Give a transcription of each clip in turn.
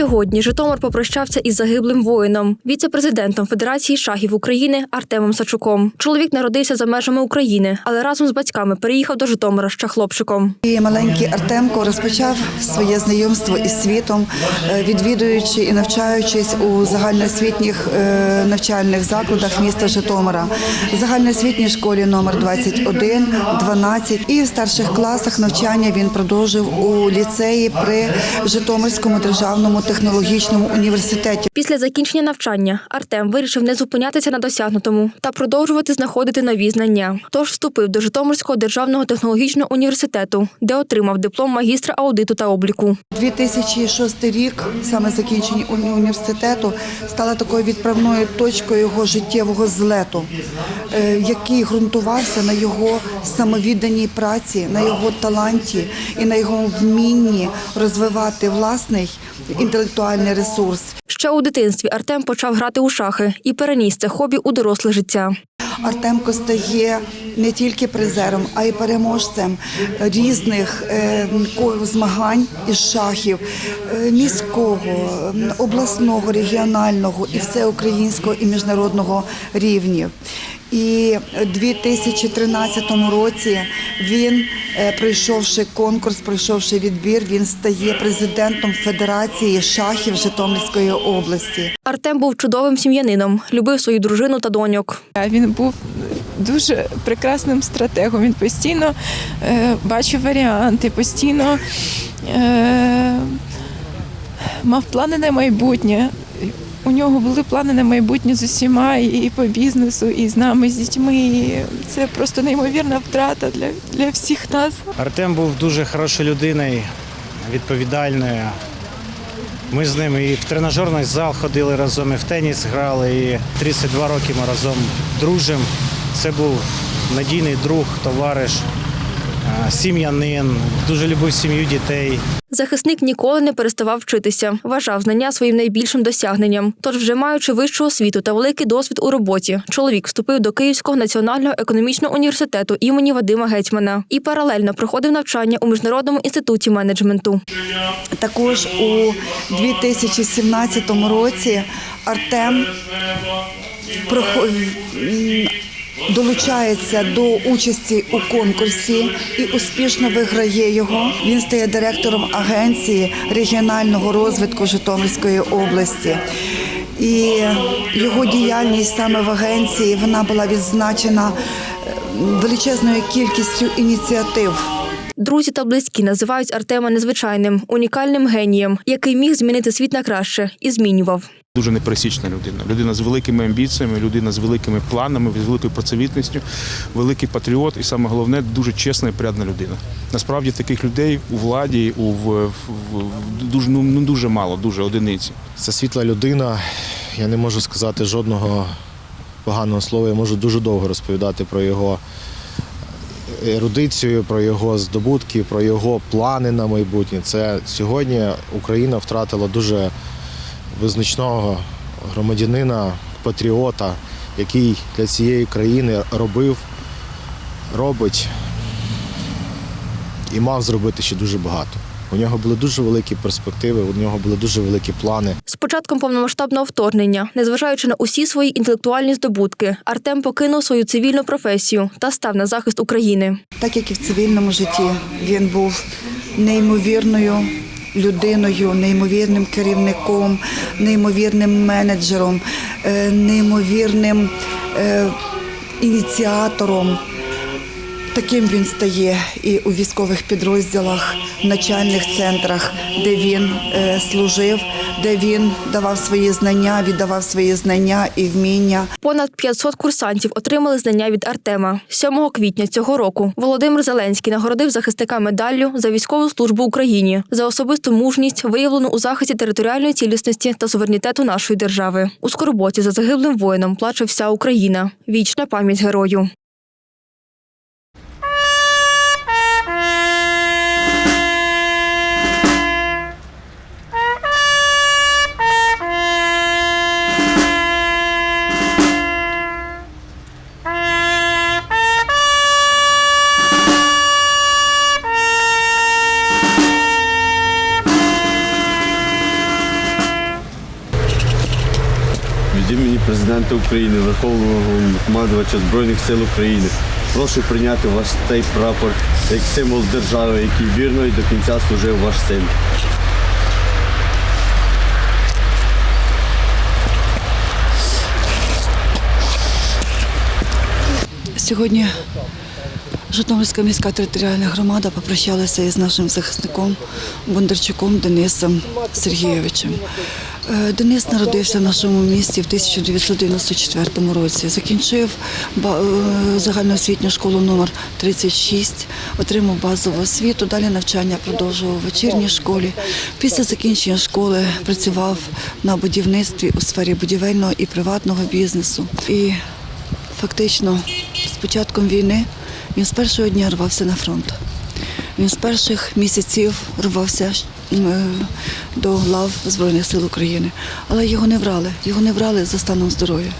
сьогодні Житомир попрощався із загиблим воїном, віце-президентом Федерації шахів України Артемом Сачуком. Чоловік народився за межами України, але разом з батьками переїхав до Житомира ще хлопчиком. І маленький Артемко розпочав своє знайомство із світом, е, відвідуючи і навчаючись у загальноосвітніх е, навчальних закладах міста Житомира, загальноосвітній школі номер 21, 12 і в старших класах навчання він продовжив у ліцеї при Житомирському державному технологічному університеті. Після закінчення навчання Артем вирішив не зупинятися на досягнутому та продовжувати знаходити нові знання. Тож вступив до Житомирського державного технологічного університету, де отримав диплом магістра аудиту та обліку. 2006 рік, саме закінчення уні- університету, стала такою відправною точкою його життєвого злету, е, який ґрунтувався на його самовідданій праці, на його таланті і на його вмінні розвивати власний інтелектуальний ресурс. Ще у дитинстві Артем почав грати у шахи і переніс це хобі у доросле життя. Артемко стає не тільки призером, а й переможцем різних е, змагань із шахів е, міського, обласного, регіонального і всеукраїнського і міжнародного рівнів. І в 2013 році він, е, пройшовши конкурс, пройшовши відбір, він стає президентом Федерації шахів Житомирської області. Артем був чудовим сім'янином, любив свою дружину та доньок. Він був дуже прекрасним стратегом. Він постійно е, бачив варіанти, постійно е, мав плани на майбутнє. У нього були плани на майбутнє з усіма і, по бізнесу, і з нами, з дітьми. І це просто неймовірна втрата для, для всіх нас. Артем був дуже хорошою людиною, відповідальною. Ми з ним і в тренажерний зал ходили разом, і в теніс грали. І 32 роки ми разом дружимо. Це був надійний друг, товариш, сім'янин, дуже любив сім'ю дітей. Захисник ніколи не переставав вчитися, вважав знання своїм найбільшим досягненням. Тож, вже маючи вищу освіту та великий досвід у роботі, чоловік вступив до Київського національного економічного університету імені Вадима Гетьмана і паралельно проходив навчання у міжнародному інституті менеджменту. Також у 2017 році Артем долучається до участі у конкурсі і успішно виграє його. Він стає директором агенції регіонального розвитку Житомирської області. І його діяльність саме в агенції вона була відзначена е, величезною кількістю ініціатив. Друзі та близькі називають Артема незвичайним, унікальним генієм, який міг змінити світ на краще і змінював. Дуже непересічна людина. Людина з великими амбіціями, людина з великими планами, з великою працьовітністю, великий патріот і саме головне дуже чесна і порядна людина. Насправді таких людей у владі у в, в, в- дуже ну, ну дуже мало, дуже одиниці. Це світла людина. Я не можу сказати жодного поганого слова. Я можу дуже довго розповідати про його ерудицію, про його здобутки, про його плани на майбутнє. Це сьогодні Україна втратила дуже визначного громадянина, патріота, який для цієї країни робив, робить і мав зробити ще дуже багато. У нього були дуже великі перспективи, у нього були дуже великі плани. З початком повномасштабного вторгнення, незважаючи на усі свої інтелектуальні здобутки, Артем покинув свою цивільну професію та став на захист України. Так як і в цивільному житті, він був неймовірною людиною, неймовірним керівником, неймовірним менеджером, е, неймовірним е, ініціатором. Таким він стає і у військових підрозділах, начальних центрах, де він е, служив, де він давав свої знання, віддавав свої знання і вміння. Понад 500 курсантів отримали знання від Артема. 7 квітня цього року Володимир Зеленський нагородив захисника медаллю за військову службу Україні за особисту мужність, виявлену у захисті територіальної цілісності та суверенітету нашої держави. У скорботі за загиблим воїном плаче вся Україна. Вічна пам'ять герою. Президента України, Верховного командувача Збройних сил України. Прошу прийняти ваш цей прапор як символ держави, який вірно і до кінця служив ваш син. Сьогодні Житомирська міська територіальна громада попрощалася із нашим захисником Бондарчуком Денисом Сергійовичем. Е, Денис народився в нашому місті в 1994 році. Закінчив е, загальноосвітню школу номер 36, отримав базову освіту. Далі навчання продовжував у вечірній школі. Після закінчення школи працював на будівництві у сфері будівельного і приватного бізнесу. І Фактично, з початком війни він з першого дня рвався на фронт. Він з перших місяців рвався е, до лав Збройних сил України. Але його не брали. Його не брали за станом здоров'я.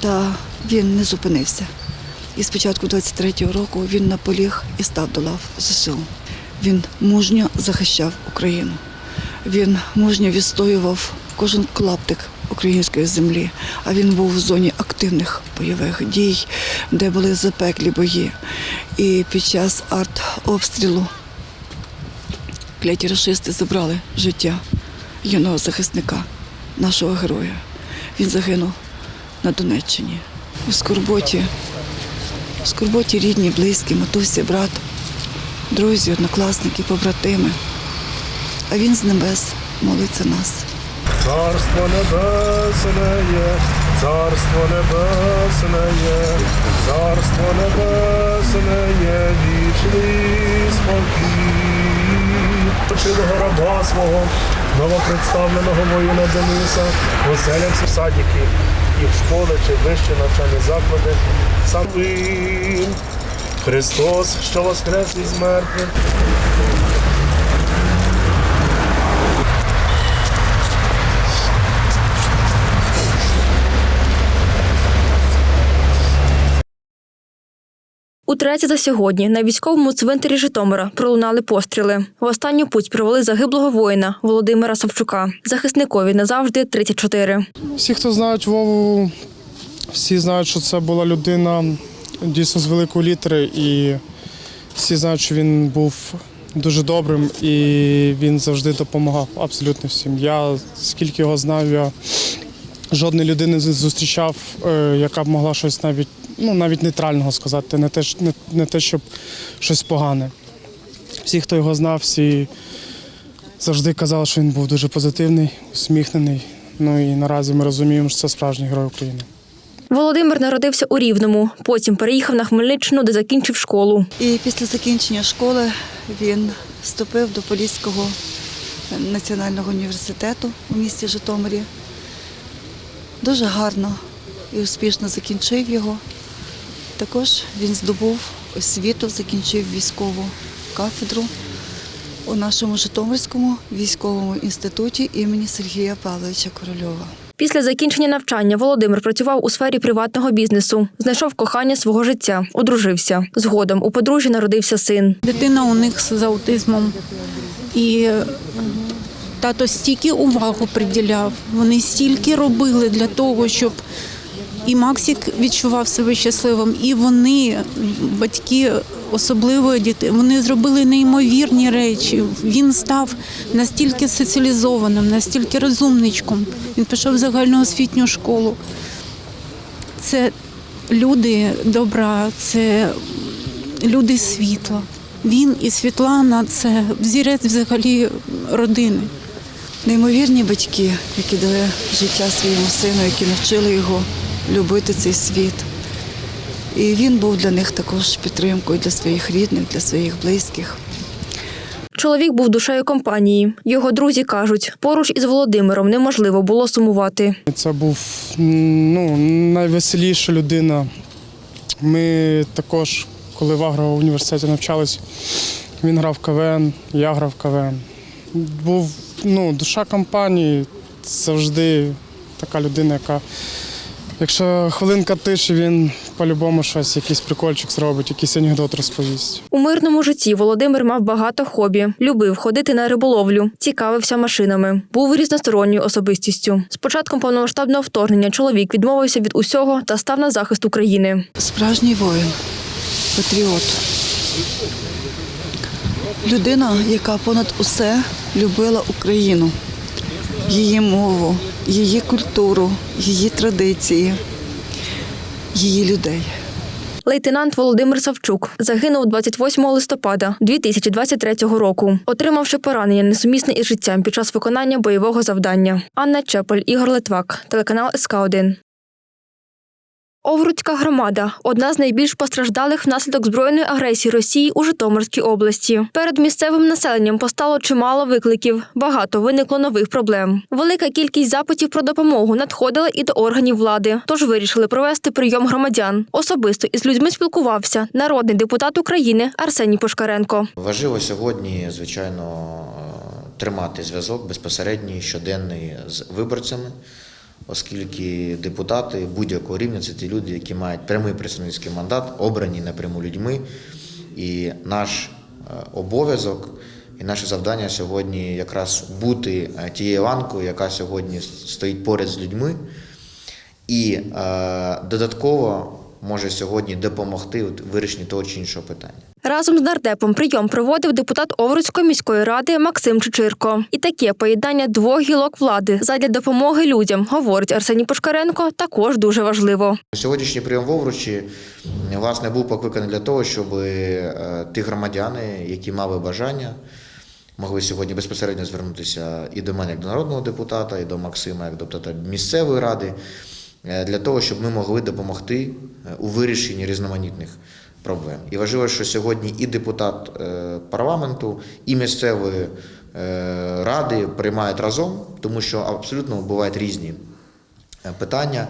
Та він не зупинився. І з початку 23-го року він наполіг і став до лав ЗСУ. Він мужньо захищав Україну. Він мужньо відстоював кожен клаптик української землі, а він був в зоні активних бойових дій, де були запеклі бої. І під час артобстрілу кляті рашисти забрали життя юного захисника, нашого героя. Він загинув на Донеччині. У скорботі, у скорботі рідні, близькі, матусі, брат, друзі, однокласники, побратими. А він з небес молиться нас. Царство небесне царство небесне є, царство небесне є, вічний спокій. Почилого раба свого, новопредставленого воїна Дениса, оселявся в садики, і в школи чи вищі навчальні заклади. Сам Христос, що воскрес із мертвих, Утретє за сьогодні на військовому цвинтарі Житомира пролунали постріли. В останню путь провели загиблого воїна Володимира Савчука. Захисникові назавжди 34. Всі, хто знають Вову, всі знають, що це була людина дійсно з великої літери, і всі знають, що він був дуже добрим і він завжди допомагав абсолютно всім. Я скільки його знаю, я жодної людини не зустрічав, е, яка б могла щось навіть, ну, навіть нейтрального сказати, не те, ж- не, не те, щоб щось погане. Всі, хто його знав, всі завжди казали, що він був дуже позитивний, усміхнений. Ну і наразі ми розуміємо, що це справжній герой України. Володимир народився у Рівному, потім переїхав на Хмельниччину, де закінчив школу. І після закінчення школи він вступив до Поліського національного університету у місті Житомирі. Дуже гарно і успішно закінчив його. Також він здобув освіту, закінчив військову кафедру у нашому Житомирському військовому інституті імені Сергія Павловича Корольова. Після закінчення навчання Володимир працював у сфері приватного бізнесу, знайшов кохання свого життя, одружився. Згодом у подружжя народився син. Дитина у них з аутизмом. І е, тато стільки увагу приділяв. Вони стільки робили для того, щоб і Максик відчував себе щасливим, і вони, батьки особливої дітей, вони зробили неймовірні речі. Він став настільки соціалізованим, настільки розумничком. Він пішов в загальноосвітню школу. Це люди добра, це люди світла. Він і Світлана це взірець взагалі родини. Неймовірні батьки, які дали життя своєму сину, які навчили його любити цей світ. І він був для них також підтримкою для своїх рідних, для своїх близьких. Чоловік був душею компанії. Його друзі кажуть, поруч із Володимиром неможливо було сумувати. Це був ну, найвеселіша людина. Ми також, коли в агроуніверситеті навчались, він грав в КВН, я грав в КВН. Був ну, душа компанії, завжди така людина, яка Якщо хвилинка тиші, він по-любому щось, якийсь прикольчик зробить, якийсь анекдот розповість. У мирному житті Володимир мав багато хобі, любив ходити на риболовлю, цікавився машинами, був різносторонньою особистістю. З початком повномасштабного вторгнення чоловік відмовився від усього та став на захист України. Справжній воїн, патріот. Людина, яка понад усе любила Україну, її мову, її культуру, її традиції, її людей. Лейтенант Володимир Савчук загинув 28 листопада 2023 року, отримавши поранення несумісне із життям під час виконання бойового завдання. Анна Чепель, Ігор Литвак, телеканал СК 1 Овруцька громада одна з найбільш постраждалих внаслідок збройної агресії Росії у Житомирській області. Перед місцевим населенням постало чимало викликів. Багато виникло нових проблем. Велика кількість запитів про допомогу надходила і до органів влади, тож вирішили провести прийом громадян. Особисто із людьми спілкувався народний депутат України Арсеній Пушкаренко. Важливо сьогодні, звичайно, тримати зв'язок безпосередній, щоденний з виборцями, оскільки депутати будь-якого рівня це ті люди, які мають прямий представницький мандат, обрані напряму людьми. І наш е, обов'язок і наше завдання сьогодні якраз бути е, тією ланкою, яка сьогодні стоїть поряд з людьми, і е, додатково може сьогодні допомогти у вирішенні того чи іншого питання. Разом з нардепом прийом проводив депутат Овруцької міської ради Максим Чичирко. І таке поєднання двох гілок влади задля допомоги людям, говорить Арсеній Пушкаренко, також дуже важливо. Сьогоднішній прийом в Овручі власне був покликаний для того, щоб е, ті громадяни, які мали бажання, могли сьогодні безпосередньо звернутися і до мене, як до народного депутата, і до Максима, як до депутата місцевої ради, для того, щоб ми могли допомогти е, у вирішенні різноманітних проблем. І важливо, що сьогодні і депутат е, парламенту, і місцевої е, ради приймають разом, тому що абсолютно бувають різні е, питання.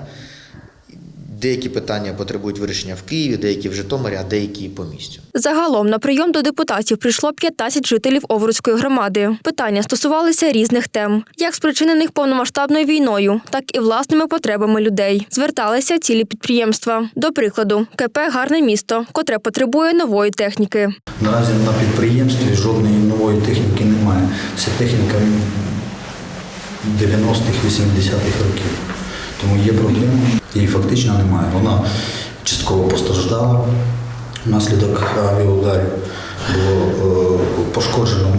Деякі питання потребують вирішення в Києві, деякі в Житомирі, а деякі по місцю. Загалом на прийом до депутатів прийшло 15 жителів Овруцької громади. Питання стосувалися різних тем, як спричинених повномасштабною війною, так і власними потребами людей. Зверталися цілі підприємства. До прикладу, КП Гарне місто, котре потребує нової техніки. Наразі на підприємстві жодної нової техніки немає. Вся техніка 90-х, 80-х років. Тому є проблема, її фактично немає. Вона частково постраждала внаслідок авіаударів. Було е, пошкоджено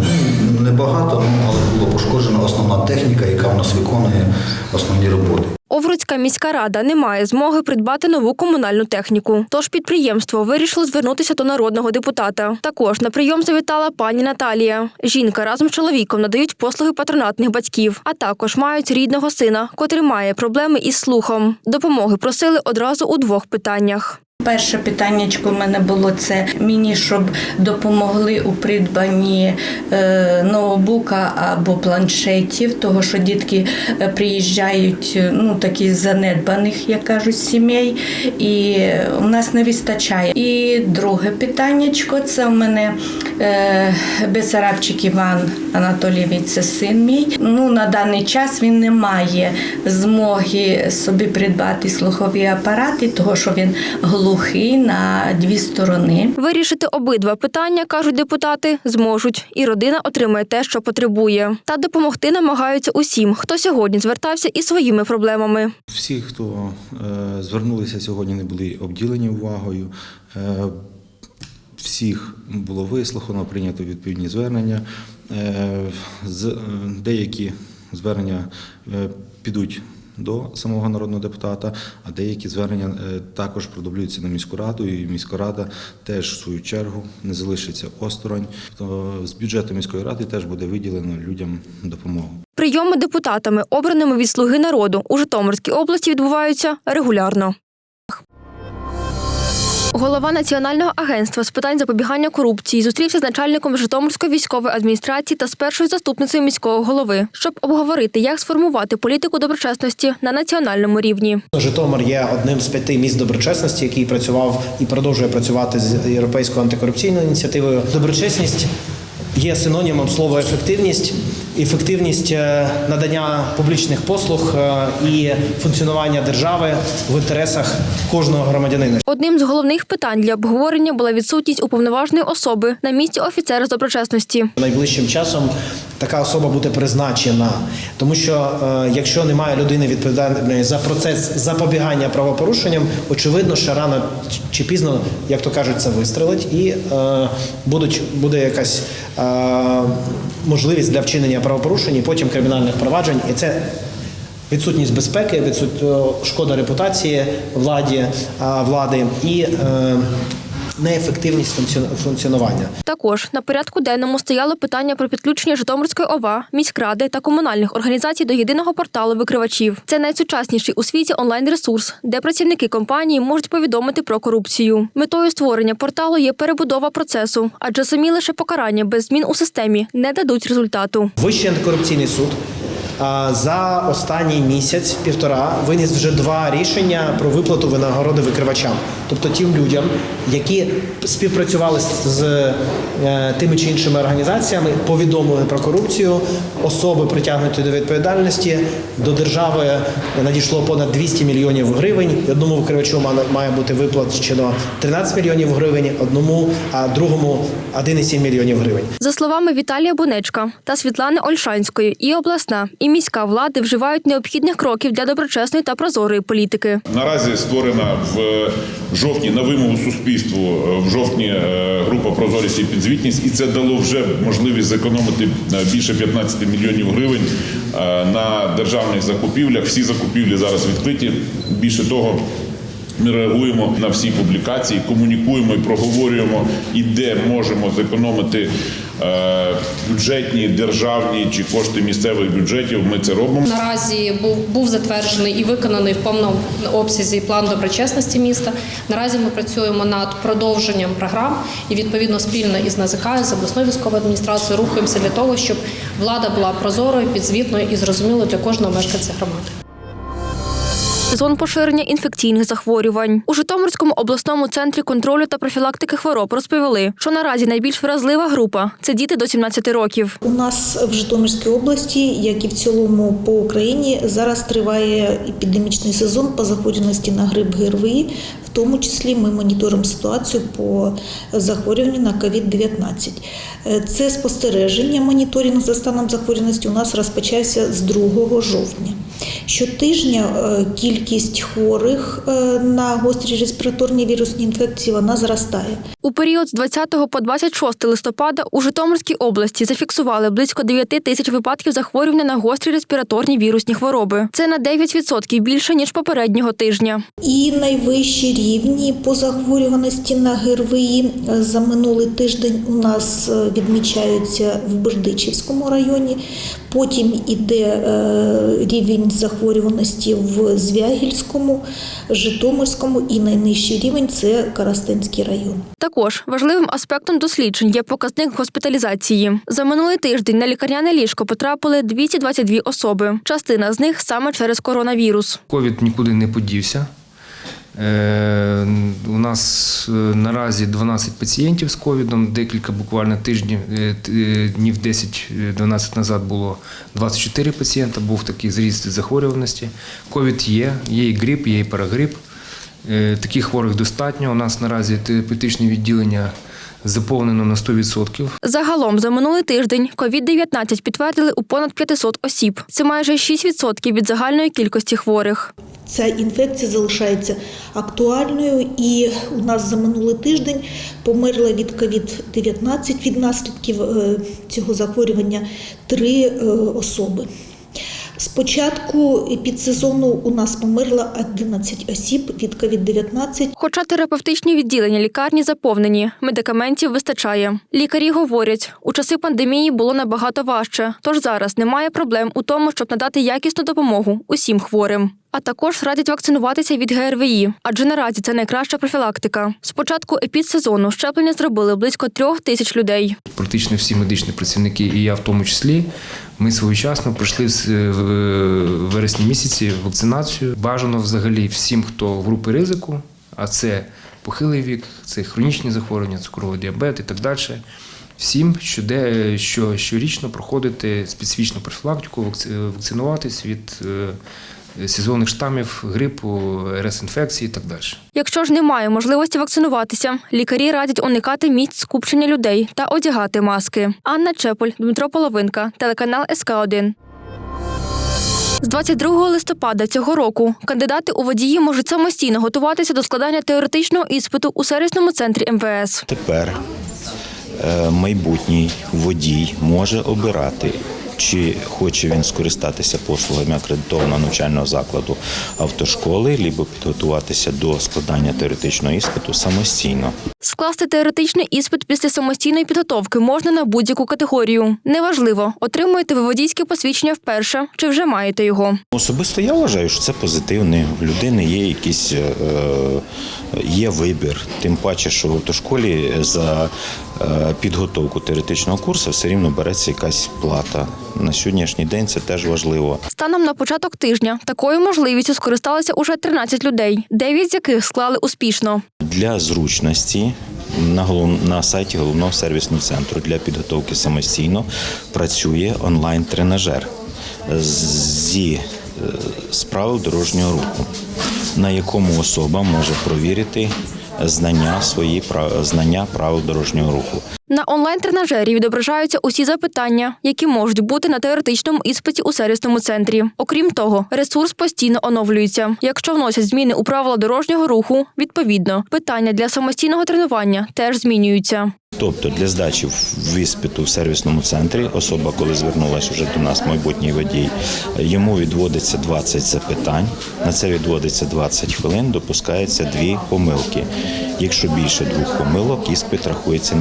ну, небагато, ну, але було пошкоджено основна техніка, яка в нас виконує основні роботи. Овруцька міська рада не має змоги придбати нову комунальну техніку. Тож підприємство вирішило звернутися до народного депутата. Також на прийом завітала пані Наталія. Жінка разом з чоловіком надають послуги патронатних батьків, а також мають рідного сина, котрий має проблеми із слухом. Допомоги просили одразу у двох питаннях. Перше питаннячко в мене було це мені, щоб допомогли у придбанні е, ноутбука або планшетів, того що дітки е, приїжджають е, ну такі занедбаних, як кажуть, сімей, і у нас не вистачає. І друге питаннячко це в мене Бесарабчик Іван Анатолійович, це син мій. Ну на даний час він не має змоги собі придбати слухові апарати, того що він глухий на дві сторони. Вирішити обидва питання, кажуть депутати, зможуть, і родина отримає те, що потребує. Та допомогти намагаються усім, хто сьогодні звертався із своїми проблемами. Всі, хто е, звернулися сьогодні, не були обділені увагою. Е, всіх було вислухано, прийнято відповідні звернення. Е, з, е, деякі звернення е, підуть до самого народного депутата, а деякі звернення е, також продублюються на міську раду, і міська рада теж в свою чергу не залишиться осторонь. То з бюджету міської ради теж буде виділено людям допомогу. Прийоми депутатами, обраними від слуги народу у Житомирській області, відбуваються регулярно. Голова Національного агентства з питань запобігання корупції зустрівся з начальником Житомирської військової адміністрації та з першою заступницею міського голови, щоб обговорити, як сформувати політику доброчесності на національному рівні. Житомир є одним з п'яти міст доброчесності, який працював і продовжує працювати з європейською антикорупційною ініціативою. Доброчесність є синонімом слова ефективність, ефективність е, надання публічних послуг е, і функціонування держави в інтересах кожного громадянина. Одним з головних питань для обговорення була відсутність уповноваженої особи на місці офіцера з доброчесності. Найближчим часом така особа буде призначена, тому що е, якщо немає людини відповідальної за процес запобігання правопорушенням, очевидно, що рано чи пізно, як то кажуть, це вистрелить, і будуть буде якась можливість для вчинення правопорушень, і потім кримінальних проваджень, і це. Відсутність безпеки, відсут... е, шкода репутації владі, влади і е, неефективність функціон- функціонування. Також на порядку денному стояло питання про підключення Житомирської ОВА, міськради та комунальних організацій до єдиного порталу викривачів. Це найсучасніший у світі онлайн-ресурс, де працівники компанії можуть повідомити про корупцію. Метою створення порталу є перебудова процесу, адже самі лише покарання без змін у системі не дадуть результату. Вищий антикорупційний суд за останній місяць півтора виніс вже два рішення про виплату винагороди викривачам, тобто тим людям, які співпрацювали з, е, тими чи іншими організаціями, повідомили про корупцію, особи притягнуті до відповідальності. До держави надійшло понад 200 мільйонів гривень. Одному викривачу має бути виплачено 13 мільйонів гривень, одному, а другому 1,7 мільйонів гривень. За словами Віталія Бунечка та Світлани Ольшанської, і обласна, і міська влади вживають необхідних кроків для доброчесної та прозорої політики. Наразі створена в жовтні на вимогу суспільству е, в жовтні е, група прозорість і підзвітність, і це дало вже можливість зекономити е, більше 15 мільйонів гривень е, на державних закупівлях. Всі закупівлі зараз відкриті. Більше того. Ми реагуємо на всі публікації, комунікуємо і проговорюємо, і де можемо зекономити е, бюджетні, державні чи кошти місцевих бюджетів. Ми це робимо. Наразі був, був затверджений і виконаний в повному обсязі план доброчесності міста. Наразі ми працюємо над продовженням програм і відповідно спільно із НАЗК, з обласною військовою адміністрацією рухаємося для того, щоб влада була прозорою, підзвітною і зрозумілою для кожного мешканця громади. Зон поширення інфекційних захворювань у Житомирському обласному центрі контролю та профілактики хвороб розповіли, що наразі найбільш вразлива група це діти до 17 років. У нас в Житомирській області, як і в цілому по Україні, зараз триває епідемічний сезон по захворюваності на грип ГРВІ. В тому числі ми моніторимо ситуацію по захворюванню на COVID-19. Е, Це спостереження, моніторинг за станом захворюваності у нас розпочався з 2 жовтня. Щотижня е, кількість хворих е, на гострі респіраторні вірусні інфекції вона зростає. У період з 20 по 26 листопада у Житомирській області зафіксували близько 9 тисяч випадків захворювання на гострі респіраторні вірусні хвороби. Це на 9% більше ніж попереднього тижня. І найвищі рівні по захворюваності на ГРВІ за минулий тиждень у нас е, відмічаються в Бердичівському районі. Потім іде е, рівень захворюваності в Звягільському, Житомирському і найнижчий рівень це Карастинський район. Також важливим аспектом досліджень є показник госпіталізації. За минулий тиждень на лікарняне ліжко потрапили 222 особи. Частина з них саме через коронавірус. Ковід нікуди не подівся. Е, у нас е, наразі 12 пацієнтів з ковідом, декілька буквально тижнів, е, днів 10-12 назад було 24 пацієнта, був такий зріст захворюваності. Ковід є, є і грип, є і парагрип. Таких хворих достатньо. У нас наразі терапевтичне відділення заповнено на 100%. Загалом за минулий тиждень COVID-19 підтвердили у понад 500 осіб. Це майже 6% від загальної кількості хворих. Ця інфекція залишається актуальною, і у нас за минулий тиждень померла від COVID-19 від наслідків е, цього захворювання три е, особи. З початку підсезону у нас померло 11 осіб від COVID-19. Хоча терапевтичні відділення лікарні заповнені, медикаментів вистачає. Лікарі говорять, у часи пандемії було набагато важче, тож зараз немає проблем у тому, щоб надати якісну допомогу усім хворим. А також радять вакцинуватися від ГРВІ, адже наразі це найкраща профілактика. З початку епідсезону щеплення зробили близько трьох тисяч людей. Практично всі медичні працівники, і я в тому числі, ми своєчасно пройшли з- е, в вересні місяці вакцинацію. Бажано взагалі всім, хто в групи ризику, а це похилий вік, це хронічні захворювання, цукровий діабет і так далі. всім щоде, що щорічно проходити специфічну профілактику, вакцинуватись від е, сезонних штамів, грипу, РС-інфекції і так далі. Якщо ж немає можливості вакцинуватися, лікарі радять уникати місць скупчення людей та одягати маски. Анна Чеполь, Дмитро Половинка, телеканал СК 1 з 22 листопада цього року кандидати у водії можуть самостійно готуватися до складання теоретичного іспиту у сервісному центрі МВС. Тепер е, майбутній водій може обирати, чи хоче він скористатися послугами акредитованого навчального закладу автошколи, або підготуватися до складання теоретичного іспиту самостійно. Скласти теоретичний іспит після самостійної підготовки можна на будь-яку категорію. Неважливо, отримуєте ви водійське посвідчення вперше чи вже маєте його. Особисто я вважаю, що це позитивне. У людини є якийсь е, є вибір. Тим паче, що в автошколі за е, підготовку теоретичного курсу все рівно береться якась плата. На сьогоднішній день це теж важливо. Станом на початок тижня такою можливістю скористалися уже 13 людей, 9 з яких склали успішно. Для зручності на голов... на сайті головного сервісного центру для підготовки самостійно працює онлайн-тренажер зі з правил дорожнього руху, на якому особа може провірити знання свої знання правил дорожнього руху. На онлайн-тренажері відображаються усі запитання, які можуть бути на теоретичному іспиті у сервісному центрі. Окрім того, ресурс постійно оновлюється. Якщо вносять зміни у правила дорожнього руху, відповідно, питання для самостійного тренування теж змінюються. Тобто для здачі в іспиту в сервісному центрі особа, коли звернулася вже до нас, майбутній водій, йому відводиться 20 запитань. На це відводиться 20 хвилин, допускається дві помилки. Якщо більше двох помилок, іспит рахується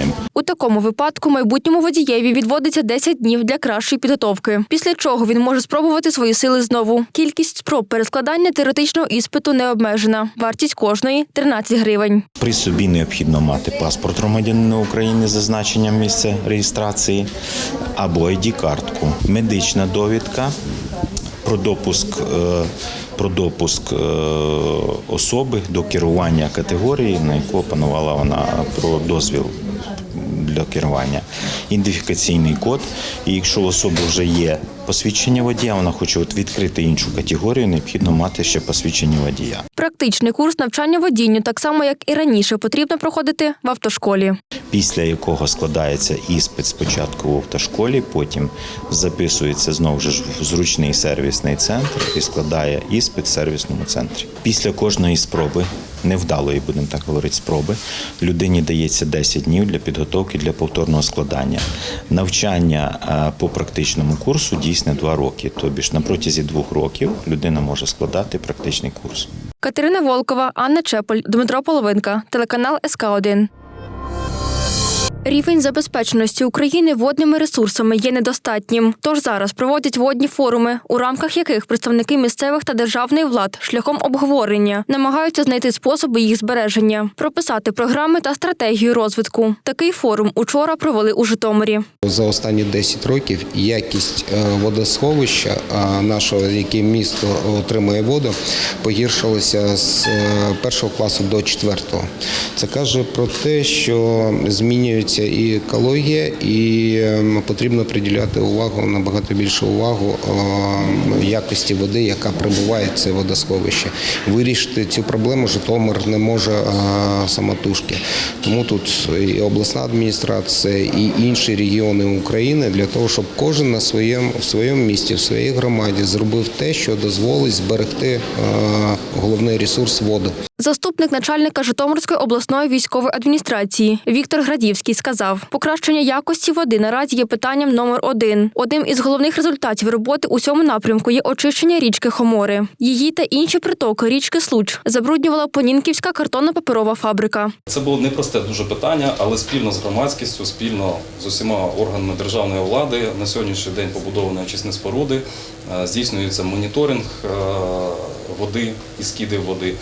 нескладеним. У такому випадку майбутньому водієві відводиться 10 днів для кращої підготовки, після чого він може спробувати свої сили знову. Кількість спроб перескладання теоретичного іспиту не обмежена. Вартість кожної 13 гривень. При собі необхідно мати паспорт громадянина України з зазначенням місця реєстрації або ID-картку, медична довідка про допуск. е, Про допуск е, особи до керування категорії, на яку опанувала вона про дозвіл 嗯 для керування, ідентифікаційний код. І якщо у особи вже є посвідчення водія, вона хоче от відкрити іншу категорію, необхідно мати ще посвідчення водія. Практичний курс навчання водінню, так само як і раніше, потрібно проходити в автошколі. після якого складається іспит спочатку в автошколі, потім записується знову ж в зручний сервісний центр і складає іспит в сервісному центрі. Після кожної спроби, невдалої, будемо так говорити, спроби, людині дається 10 днів для підготовки для повторного складання. Навчання е, по практичному курсу дійсне два роки. Тобі ж на протязі двох років людина може складати практичний курс. Катерина Волкова, Анна Чеполь, Дмитро Половинка, телеканал СК 1 Рівень забезпеченості України водними ресурсами є недостатнім. Тож зараз проводять водні форуми, у рамках яких представники місцевих та державних влад шляхом обговорення намагаються знайти способи їх збереження, прописати програми та стратегію розвитку. Такий форум учора провели у Житомирі. За останні 10 років якість е, водосховища нашого, яке місто отримує воду, погіршилася з е, першого класу до четвертого. Це каже про те, що змінюється і екологія, і е, потрібно приділяти увагу набагато більше увагу е, якості води, яка прибуває в це водосховище. Вирішити цю проблему Житомир не може е, самотужки. Тому тут і обласна адміністрація, і інші регіони України для того, щоб кожен на своєму в своєму місті, в своїй громаді зробив те, що дозволить зберегти е, головний ресурс воду. Заступник начальника Житомирської обласної військової адміністрації Віктор Градівський сказав, покращення якості води наразі є питанням номер один. Одним із головних результатів роботи у цьому напрямку є очищення річки Хомори. Її та інші притоки річки Случ забруднювала Понінківська картонно-паперова фабрика. Це було непросте дуже питання, але спільно з громадськістю, спільно з усіма органами державної влади на сьогоднішній день побудовані очисні споруди, е, здійснюється моніторинг е, води і скидів води.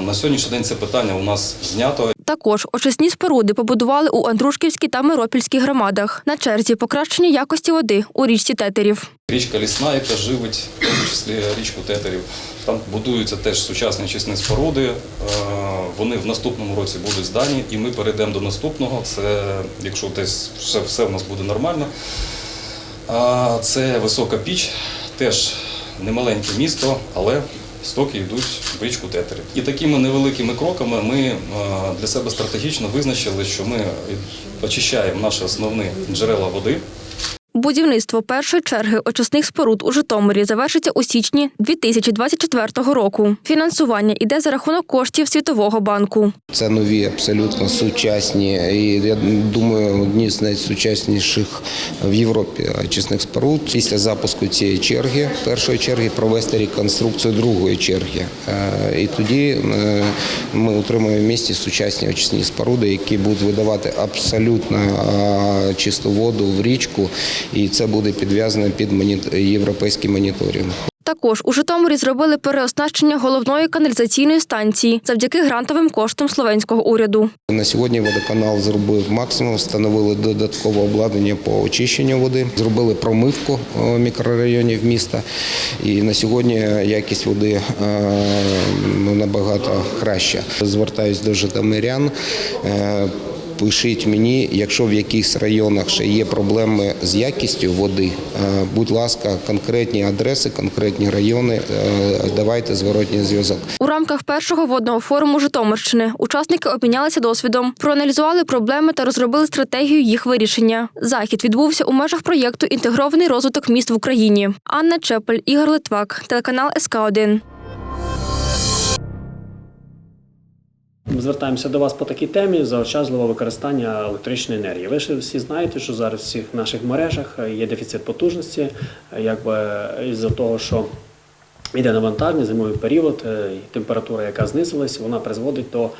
На сьогоднішній день це питання у нас знято. Також очисні споруди побудували у Андрушківській та Миропільській громадах. На черзі покращення якості води у річці Тетерів. Річка Лісна, яка живить, в тому числі річку Тетерів. Там будуються теж сучасні очисні споруди. Вони в наступному році будуть здані, і ми перейдемо до наступного. Це якщо десь все, все в нас буде нормально. Це висока піч, теж немаленьке місто, але стоки йдуть в річку Тетерів. І такими невеликими кроками ми е, для себе стратегічно визначили, що ми очищаємо наші основні джерела води. Будівництво першої черги очисних споруд у Житомирі завершиться у січні 2024 року. Фінансування йде за рахунок коштів Світового банку. Це нові, абсолютно сучасні і я думаю, одні з найсучасніших в Європі очисних споруд. Після запуску цієї черги, першої черги, провести реконструкцію другої черги. Е, І тоді е, ми отримаємо в місті сучасні очисні споруди, які будуть видавати абсолютно е, чисту воду в річку, і це буде підв'язано під європейський моніторинг. Також у Житомирі зробили переоснащення головної каналізаційної станції завдяки грантовим коштам словенського уряду. На сьогодні водоканал зробив максимум, встановили додаткове обладнання по очищенню води, зробили промивку е, мікрорайонів міста. І на сьогодні якість води е, набагато краща. Звертаюсь до житомирян. Пишіть мені, якщо в якихось районах ще є проблеми з якістю води, е, будь ласка, конкретні адреси, конкретні райони, е, давайте зворотній зв'язок. У рамках першого водного форуму Житомирщини учасники обмінялися досвідом, проаналізували проблеми та розробили стратегію їх вирішення. Захід відбувся у межах проєкту Інтегрований розвиток міст в Україні. Анна Чепель, Ігор Литвак, телеканал СК 1 Ми звертаємося до вас по такій темі заощадливого використання електричної енергії. Ви ж всі знаєте, що зараз в всіх наших мережах є дефіцит потужності, якби із-за того, що йде навантаження, зимовий період, е, і температура, яка знизилась, вона призводить до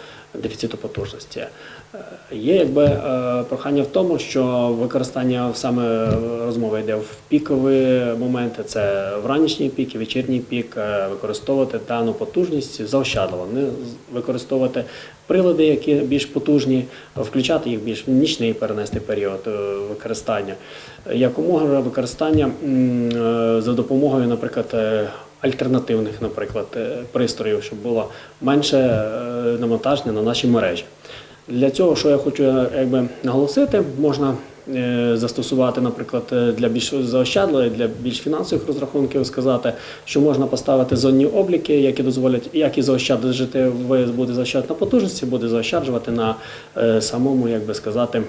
дефіциту потужності. Е, Є якби е, прохання в тому, що використання саме розмова йде в пікові моменти, це в ранішній пік, і вечірній пік, е, використовувати дану потужність заощадливо, не використовувати прилади, які більш потужні, включати їх більш в нічний перенести період е, використання. Якомога використання е, за допомогою, наприклад, е, альтернативних, наприклад, е, пристроїв, щоб було менше е, навантаження на наші мережі. Для цього, що я хочу якби, наголосити, можна е, застосувати, наприклад, для більш заощадливих, для більш фінансових розрахунків, сказати, що можна поставити зонні обліки, які дозволять як і заощаджувати, ви буде заощаджувати на потужності, буде заощаджувати на самому, як би сказати,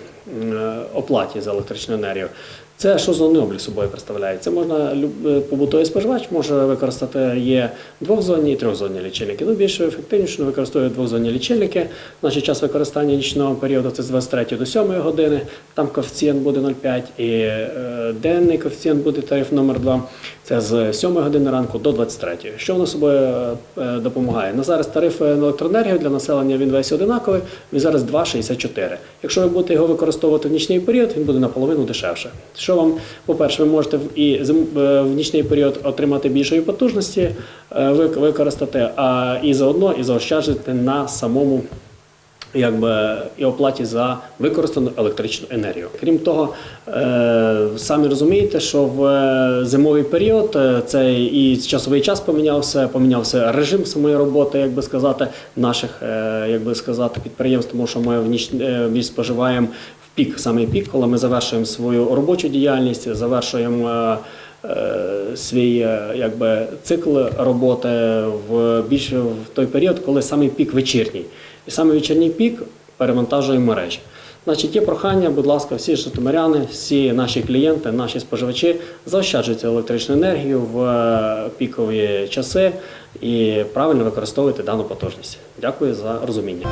оплаті за електричну енергію. Це що облік собою представляє? Це можна е, побутовий споживач може використати є двохзонні і трьохзонні лічильники. Ну більш ефективніше використовують двохзонні лічильники. Значить, час використання нічного періоду це з 23 до 7 години. Там коефіцієнт буде 0,5 і е, денний коефіцієнт буде тариф номер 2 Це з 7 години ранку до 23. Що воно собою е, допомагає? На зараз тариф на електроенергію для населення він весь одинаковий. Він зараз 2,64. Якщо ви будете його використовувати в нічний період, він буде наполовину дешевше. Що вам, по-перше, ви можете і е, в нічний період отримати більшої потужності, е, використати, а і заодно і заощаджити на самому якби і оплаті за використану електричну енергію. Крім того, е, самі розумієте, що в е, зимовий період е, цей і часовий час помінявся, помінявся режим самої роботи, як би сказати, наших як би сказати, підприємств, тому що ми в ніч більш споживаємо в пік, саме пік, коли ми завершуємо свою робочу діяльність, завершуємо. Свій якби цикл роботи в більш в той період, коли саме пік вечірній. І саме вечірній пік перевантажує мережі. Значить, є прохання, будь ласка, всі житомиряни, всі наші клієнти, наші споживачі заощаджуйте електричну енергію в е, пікові часи і правильно використовуйте дану потужність. Дякую за розуміння.